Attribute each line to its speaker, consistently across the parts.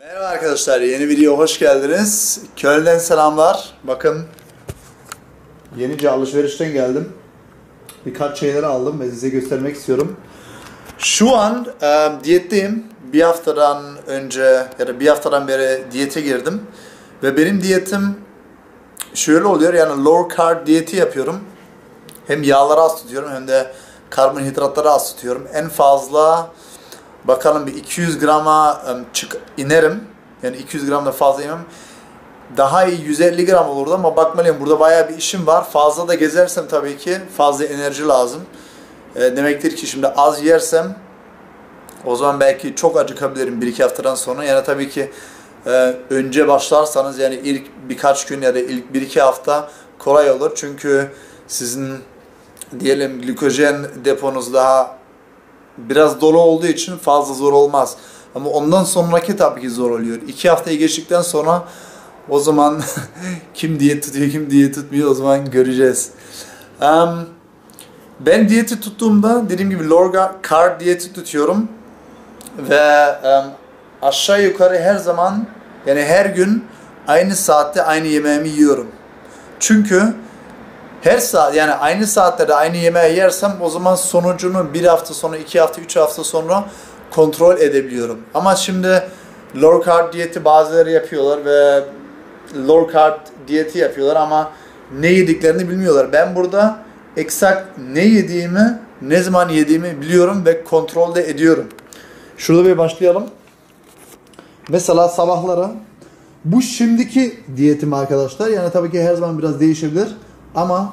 Speaker 1: Merhaba arkadaşlar, yeni video hoş geldiniz. Köln'den selamlar. Bakın, yenice alışverişten geldim. Birkaç şeyleri aldım ve size göstermek istiyorum. Şu an e, diyetteyim. Bir haftadan önce ya da bir haftadan beri diyete girdim. Ve benim diyetim şöyle oluyor yani low carb diyeti yapıyorum. Hem yağları az tutuyorum hem de karbonhidratları az tutuyorum. En fazla bakalım bir 200 grama çık inerim. Yani 200 gram da fazla yemem. Daha iyi 150 gram olurdu ama bakmalıyım burada bayağı bir işim var. Fazla da gezersem tabii ki fazla enerji lazım. E, demektir ki şimdi az yersem o zaman belki çok acıkabilirim 1-2 haftadan sonra. Yani tabii ki e, önce başlarsanız yani ilk birkaç gün ya da ilk 1-2 hafta kolay olur. Çünkü sizin diyelim glikojen deponuz daha biraz dolu olduğu için fazla zor olmaz. Ama ondan sonraki tabii ki zor oluyor. 2 haftayı geçtikten sonra o zaman kim diyet tutuyor kim diyet tutmuyor o zaman göreceğiz. Em, ben diyeti tuttuğumda dediğim gibi low carb diyeti tutuyorum ve em, aşağı yukarı her zaman yani her gün aynı saatte aynı yemeğimi yiyorum. Çünkü her saat yani aynı saatlerde aynı yemeği yersem o zaman sonucunu bir hafta sonra, iki hafta, üç hafta sonra kontrol edebiliyorum. Ama şimdi low carb diyeti bazıları yapıyorlar ve low carb diyeti yapıyorlar ama ne yediklerini bilmiyorlar. Ben burada eksak ne yediğimi, ne zaman yediğimi biliyorum ve kontrolde ediyorum. Şurada bir başlayalım. Mesela sabahları bu şimdiki diyetim arkadaşlar. Yani tabii ki her zaman biraz değişebilir. Ama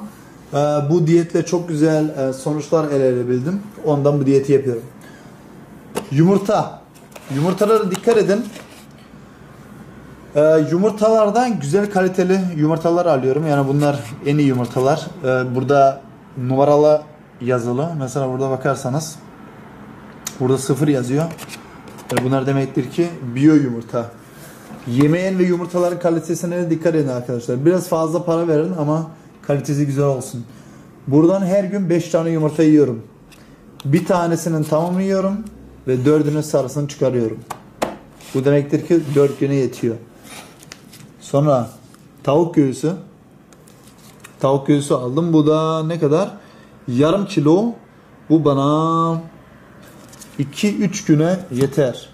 Speaker 1: e, bu diyetle çok güzel e, sonuçlar elde edebildim. Ondan bu diyeti yapıyorum. Yumurta. Yumurtalara dikkat edin. E, yumurtalardan güzel kaliteli yumurtalar alıyorum. Yani bunlar en iyi yumurtalar. E, burada numaralı yazılı. Mesela burada bakarsanız burada sıfır yazıyor. Yani bunlar demektir ki biyo yumurta. Yemeğin ve yumurtaların kalitesine dikkat edin arkadaşlar. Biraz fazla para verin ama kalitesi güzel olsun. Buradan her gün 5 tane yumurta yiyorum. Bir tanesinin tamamını yiyorum ve dördünün sarısını çıkarıyorum. Bu demektir ki 4 güne yetiyor. Sonra tavuk göğsü. Tavuk göğsü aldım. Bu da ne kadar? Yarım kilo. Bu bana 2-3 güne yeter.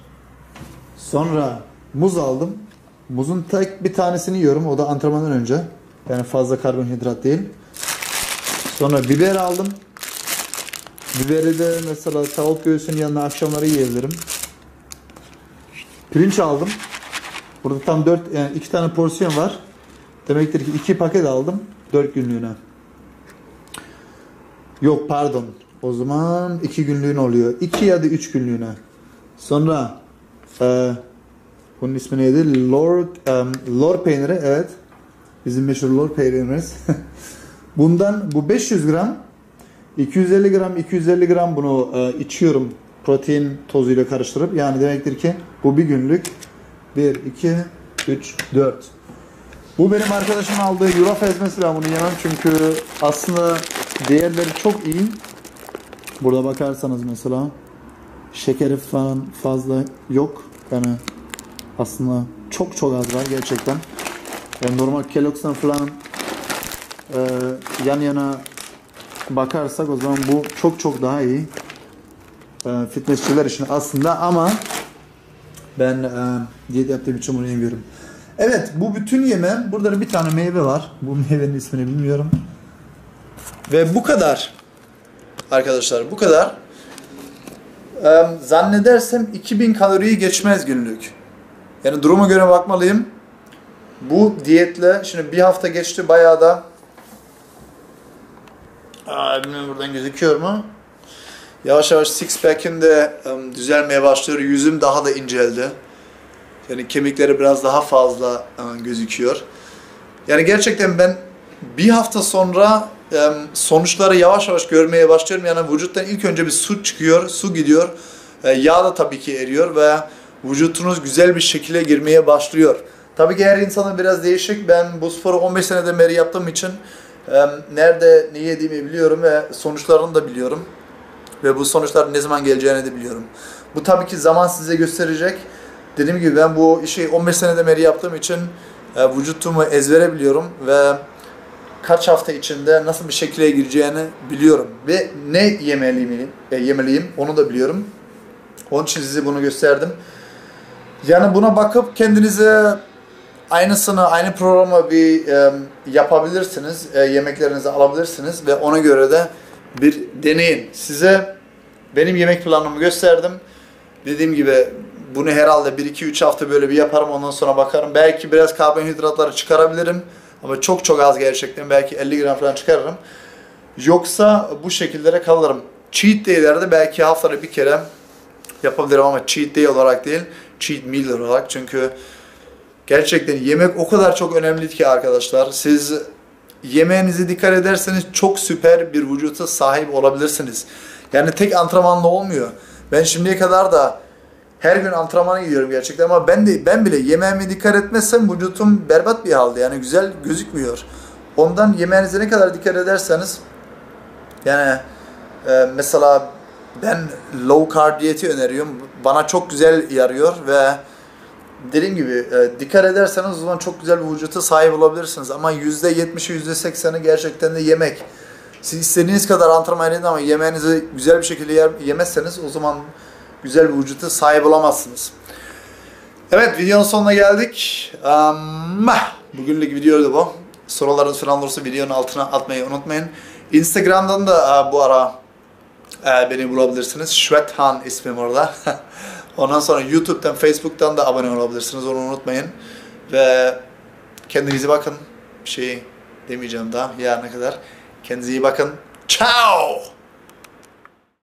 Speaker 1: Sonra muz aldım. Muzun tek bir tanesini yiyorum. O da antrenmandan önce. Yani fazla karbonhidrat değil. Sonra biber aldım. Biberi de mesela tavuk göğsünün yanına akşamları yiyebilirim. Pirinç aldım. Burada tam 4 yani 2 tane porsiyon var. Demektir ki 2 paket aldım 4 günlüğüne. Yok pardon. O zaman 2 günlüğüne oluyor. 2 ya da 3 günlüğüne. Sonra e, bunun ismi neydi? Lord um, Lord peyniri evet. Bizim meşhur lor peynirimiz. Bundan bu 500 gram 250 gram 250 gram bunu e, içiyorum. Protein tozuyla karıştırıp. Yani demektir ki bu bir günlük. 1 2 3 4 bu benim arkadaşımın aldığı yulaf ezmesi ben bunu yemem çünkü aslında değerleri çok iyi. Burada bakarsanız mesela şekeri falan fazla yok. Yani aslında çok çok az var gerçekten normal Kellogg's'tan falan e, yan yana bakarsak o zaman bu çok çok daha iyi. E, fitnessçiler için aslında ama ben e, diyet yaptığım için bunu yemiyorum. Evet bu bütün yeme burada da bir tane meyve var. Bu meyvenin ismini bilmiyorum. Ve bu kadar. Arkadaşlar bu kadar. E, zannedersem 2000 kaloriyi geçmez günlük. Yani duruma göre bakmalıyım. Bu diyetle şimdi bir hafta geçti bayağı da Aa, bilmiyorum buradan gözüküyor mu? Yavaş yavaş six pack'im de um, düzelmeye başlıyor. Yüzüm daha da inceldi. Yani kemikleri biraz daha fazla um, gözüküyor. Yani gerçekten ben bir hafta sonra um, sonuçları yavaş yavaş görmeye başlıyorum. Yani vücuttan ilk önce bir su çıkıyor, su gidiyor. E, yağ da tabii ki eriyor ve vücutunuz güzel bir şekilde girmeye başlıyor. Tabii ki her insanın biraz değişik. Ben bu sporu 15 seneden beri yaptığım için nerede ne yediğimi biliyorum ve sonuçlarını da biliyorum. Ve bu sonuçlar ne zaman geleceğini de biliyorum. Bu tabii ki zaman size gösterecek. dediğim gibi ben bu işi 15 senede beri yaptığım için e, vücutumu ezbere biliyorum ve kaç hafta içinde nasıl bir şekilde gireceğini biliyorum ve ne yemeliyim, e, yemeliyim onu da biliyorum. Onun için size bunu gösterdim. Yani buna bakıp kendinize aynısını, aynı programı bir e, yapabilirsiniz. E, yemeklerinizi alabilirsiniz ve ona göre de bir deneyin. Size benim yemek planımı gösterdim. Dediğim gibi bunu herhalde 1-2-3 hafta böyle bir yaparım ondan sonra bakarım. Belki biraz karbonhidratları çıkarabilirim. Ama çok çok az gerçekten. Belki 50 gram falan çıkarırım. Yoksa bu şekillere kalırım. Cheat day'lerde belki haftada bir kere yapabilirim ama cheat day olarak değil. Cheat meal olarak. Çünkü gerçekten yemek o kadar çok önemli ki arkadaşlar. Siz yemeğinize dikkat ederseniz çok süper bir vücuta sahip olabilirsiniz. Yani tek antrenmanla olmuyor. Ben şimdiye kadar da her gün antrenmana gidiyorum gerçekten ama ben de ben bile yemeğime dikkat etmezsem vücutum berbat bir halde. Yani güzel gözükmüyor. Ondan yemeğinize ne kadar dikkat ederseniz yani e, mesela ben low carb diyeti öneriyorum. Bana çok güzel yarıyor ve dediğim gibi e, dikkat ederseniz o zaman çok güzel bir vücuta sahip olabilirsiniz. Ama %70'i %80'i gerçekten de yemek. Siz istediğiniz kadar antrenman edin ama yemeğinizi güzel bir şekilde yer, yemezseniz o zaman güzel bir vücuta sahip olamazsınız. Evet videonun sonuna geldik. Um, bugünlük video da bu. Sorularınız falan olursa videonun altına atmayı unutmayın. Instagram'dan da bu ara e, beni bulabilirsiniz. Shwethan ismim orada. Ondan sonra YouTube'dan, Facebook'tan da abone olabilirsiniz. Onu unutmayın. Ve kendinize bakın. Bir şey demeyeceğim daha yarına kadar. Kendinize iyi bakın. Ciao!